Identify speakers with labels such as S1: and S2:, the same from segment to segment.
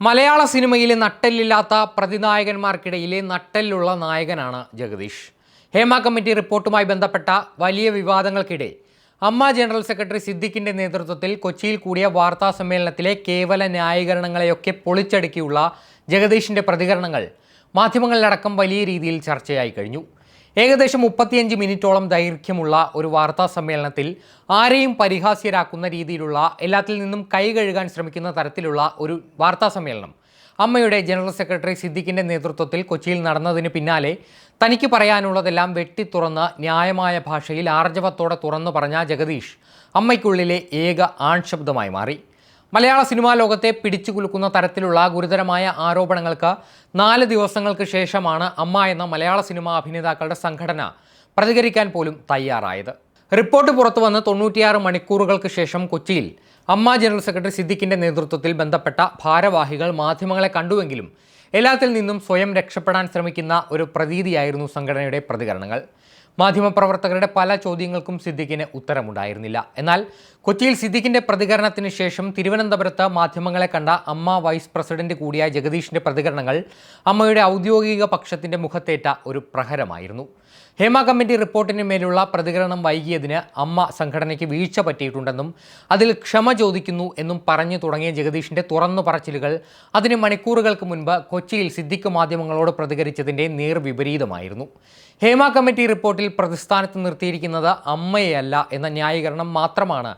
S1: മലയാള സിനിമയിലെ നട്ടെല്ലില്ലാത്ത പ്രതിനായകന്മാർക്കിടയിലെ നട്ടെല്ലുള്ള നായകനാണ് ജഗദീഷ്. ഹേമ കമ്മിറ്റി റിപ്പോർട്ടുമായി ബന്ധപ്പെട്ട വലിയ വിവാദങ്ങൾക്കിടെ അമ്മ ജനറൽ സെക്രട്ടറി സിദ്ദിഖിന്റെ നേതൃത്വത്തിൽ കൊച്ചിയിൽ കൂടിയ വാർത്താ സമ്മേളനത്തിലെ കേവല ന്യായീകരണങ്ങളെയൊക്കെ പൊളിച്ചടുക്കിയുള്ള ജഗദീഷിന്റെ പ്രതികരണങ്ങൾ മാധ്യമങ്ങളിലടക്കം വലിയ രീതിയിൽ ചർച്ചയായി കഴിഞ്ഞു. ഏകദേശം മുപ്പത്തിയഞ്ച് മിനിറ്റോളം ദൈർഘ്യമുള്ള ഒരു വാർത്താ സമ്മേളനത്തിൽ ആരെയും പരിഹാസ്യരാക്കുന്ന രീതിയിലുള്ള എല്ലാത്തിൽ നിന്നും കൈ കഴുകാൻ ശ്രമിക്കുന്ന തരത്തിലുള്ള ഒരു വാർത്താ സമ്മേളനം. അമ്മയുടെ ജനറൽ സെക്രട്ടറി സിദ്ദിഖിന്റെ നേതൃത്വത്തിൽ കൊച്ചിയിൽ നടന്നതിന് പിന്നാലെ തനിക്ക് പറയാനുള്ളതെല്ലാം വെട്ടിത്തുറന്ന് ന്യായമായ ഭാഷയിൽ ആർജവത്തോടെ തുറന്നു പറഞ്ഞ ജഗദീഷ് അമ്മയ്ക്കുള്ളിലെ ഏക ആൺശബ്ദമായി മാറി. മലയാള സിനിമാ ലോകത്തെ പിടിച്ചുകുലുക്കുന്ന തരത്തിലുള്ള ഗുരുതരമായ ആരോപണങ്ങൾക്ക് നാല് ദിവസങ്ങൾക്ക് ശേഷമാണ് അമ്മ എന്ന മലയാള സിനിമാ അഭിനേതാക്കളുടെ സംഘടന പ്രതികരിക്കാൻ പോലും തയ്യാറായത്. റിപ്പോർട്ട് പുറത്തു വന്ന് തൊണ്ണൂറ്റിയാറ് മണിക്കൂറുകൾക്ക് ശേഷം കൊച്ചിയിൽ അമ്മ ജനറൽ സെക്രട്ടറി സിദ്ദിഖിന്റെ നേതൃത്വത്തിൽ ബന്ധപ്പെട്ട ഭാരവാഹികൾ മാധ്യമങ്ങളെ കണ്ടുവെങ്കിലും എല്ലാത്തിൽ നിന്നും സ്വയം രക്ഷപ്പെടാൻ ശ്രമിക്കുന്ന ഒരു പ്രതീതിയായിരുന്നു സംഘടനയുടെ പ്രതികരണങ്ങൾ. മാധ്യമപ്രവർത്തകരുടെ പല ചോദ്യങ്ങൾക്കും സിദ്ദിഖിന് ഉത്തരമുണ്ടായിരുന്നില്ല. എന്നാൽ കൊച്ചിയിൽ സിദ്ദിഖിന്റെ പ്രതികരണത്തിന് ശേഷം തിരുവനന്തപുരത്ത് മാധ്യമങ്ങളെ കണ്ട അമ്മ വൈസ് പ്രസിഡന്റ് കൂടിയായ ജഗദീഷിന്റെ പ്രതികരണങ്ങൾ അമ്മയുടെ ഔദ്യോഗിക പക്ഷത്തിന്റെ മുഖത്തേറ്റ ഒരു പ്രഹരമായിരുന്നു. ഹേമ കമ്മിറ്റി റിപ്പോർട്ടിന് മേലുള്ള പ്രതികരണം വൈകിയതിന് അമ്മ സംഘടനയ്ക്ക് വീഴ്ച പറ്റിയിട്ടുണ്ടെന്നും അതിൽ ക്ഷമ ചോദിക്കുന്നു എന്നും പറഞ്ഞു തുടങ്ങിയ ജഗദീഷിന്റെ തുറന്നു പറച്ചിലുകൾ അതിന് മണിക്കൂറുകൾക്ക് മുൻപ് കൊച്ചിയിൽ സിദ്ദിഖ് മാധ്യമങ്ങളോട് പ്രതികരിച്ചതിന്റെ നേർവിപരീതമായിരുന്നു ഹേമ കമ്മിറ്റി റിപ്പോർട്ടിൽ പ്രതിസ്ഥാനത്ത് നിർത്തിയിരിക്കുന്നത് അമ്മയല്ല എന്ന ന്യായീകരണം മാത്രമാണ്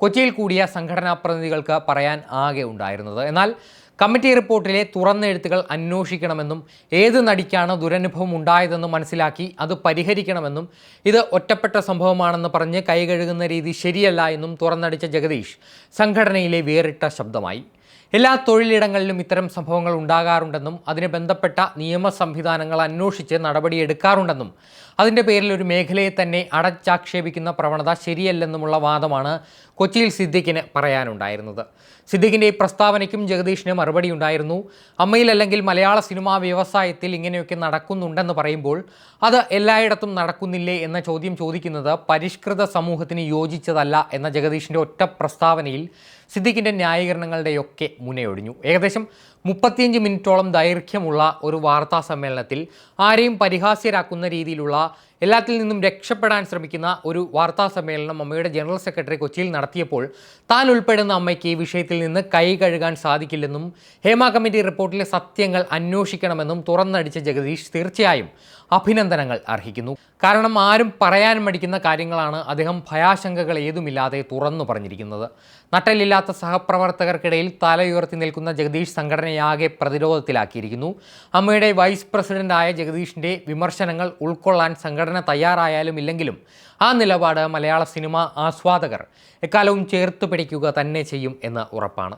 S1: കൊച്ചിയിൽ കൂടിയ സംഘടനാ പ്രതിനിധികൾക്ക് പറയാൻ ആകെ ഉണ്ടായിരുന്നത്. എന്നാൽ കമ്മിറ്റി റിപ്പോർട്ടിലെ തുറന്ന തുറന്നെഴുത്തുകൾ അന്വേഷിക്കണമെന്നും ഏത് നടിക്കാണ് ദുരനുഭവം ഉണ്ടായതെന്ന് മനസ്സിലാക്കി അത് പരിഹരിക്കണമെന്നും ഇത് ഒറ്റപ്പെട്ട സംഭവമാണെന്ന് പറഞ്ഞ് കൈകഴുകുന്ന രീതി ശരിയല്ല എന്നും തുറന്നടിച്ച ജഗദീഷ് സംഘടനയിലെ വേറിട്ട ശബ്ദമായി. എല്ലാ തൊഴിലിടങ്ങളിലും ഇത്തരം സംഭവങ്ങൾ ഉണ്ടാകാറുണ്ടെന്നും അതിന് ബന്ധപ്പെട്ട നിയമ സംവിധാനങ്ങൾ അന്വേഷിച്ച് നടപടിയെടുക്കാറുണ്ടെന്നും അതിന്റെ പേരിൽ ഒരു മേഖലയെ തന്നെ അടച്ചാക്ഷേപിക്കുന്ന പ്രവണത ശരിയല്ലെന്നുമുള്ള വാദമാണ് കൊച്ചിയിൽ സിദ്ദിഖിന് പറയാനുണ്ടായിരുന്നത്. സിദ്ദിഖിന്റെ ഈ പ്രസ്താവനയ്ക്കും ജഗദീഷിന് മറുപടി ഉണ്ടായിരുന്നു. അമ്മയിൽ അല്ലെങ്കിൽ മലയാള സിനിമാ വ്യവസായത്തിൽ ഇങ്ങനെയൊക്കെ നടക്കുന്നുണ്ടെന്ന് പറയുമ്പോൾ അത് എല്ലായിടത്തും നടക്കുന്നില്ലേ എന്ന ചോദ്യം ചോദിക്കുന്നത് പരിഷ്കൃത സമൂഹത്തിന് യോജിച്ചതല്ല എന്ന ജഗദീഷിന്റെ ഒറ്റ പ്രസ്താവനയിൽ സിദ്ദിഖിന്റെ ന്യായീകരണങ്ങളുടെയൊക്കെ മുനയൊഴിഞ്ഞു ഏകദേശം മുപ്പത്തിയഞ്ച് മിനിറ്റോളം ദൈർഘ്യമുള്ള ഒരു വാർത്താ സമ്മേളനത്തിൽ ആരെയും പരിഹാസ്യരാക്കുന്ന രീതിയിലുള്ള എല്ലാത്തിൽ നിന്നും രക്ഷപ്പെടാൻ ശ്രമിക്കുന്ന ഒരു വാർത്താ സമ്മേളനം അമ്മയുടെ ജനറൽ സെക്രട്ടറി കൊച്ചിയിൽ നടത്തിയപ്പോൾ താൻ ഉൾപ്പെടുന്ന അമ്മയ്ക്ക് ഈ വിഷയത്തിൽ നിന്ന് കൈ കഴുകാൻ സാധിക്കില്ലെന്നും ഹേമ കമ്മിറ്റി റിപ്പോർട്ടിലെ സത്യങ്ങൾ അന്വേഷിക്കണമെന്നും തുറന്നടിച്ച ജഗദീഷ് തീർച്ചയായും അഭിനന്ദനങ്ങൾ അർഹിക്കുന്നു. കാരണം ആരും പറയാൻ മടിക്കുന്ന കാര്യങ്ങളാണ് അദ്ദേഹം ഭയാശങ്കകൾ ഏതുമില്ലാതെ തുറന്നു പറഞ്ഞിരിക്കുന്നത്. നട്ടലില്ലാത്ത സഹപ്രവർത്തകർക്കിടയിൽ തലയുയർത്തി നിൽക്കുന്ന ജഗദീഷ് സംഘടനയാകെ പ്രതിരോധത്തിലാക്കിയിരിക്കുന്നു. അമ്മയുടെ വൈസ് പ്രസിഡന്റായ ജഗദീഷിന്റെ വിമർശനങ്ങൾ ഉൾക്കൊള്ളാൻ സംഘടന തയ്യാറായാലും ഇല്ലെങ്കിലും ആ നിലപാട് മലയാള സിനിമ ആസ്വാദകർ എക്കാലവും ചേർത്ത് പിടിക്കുക തന്നെ ചെയ്യും എന്ന് ഉറപ്പാണ്.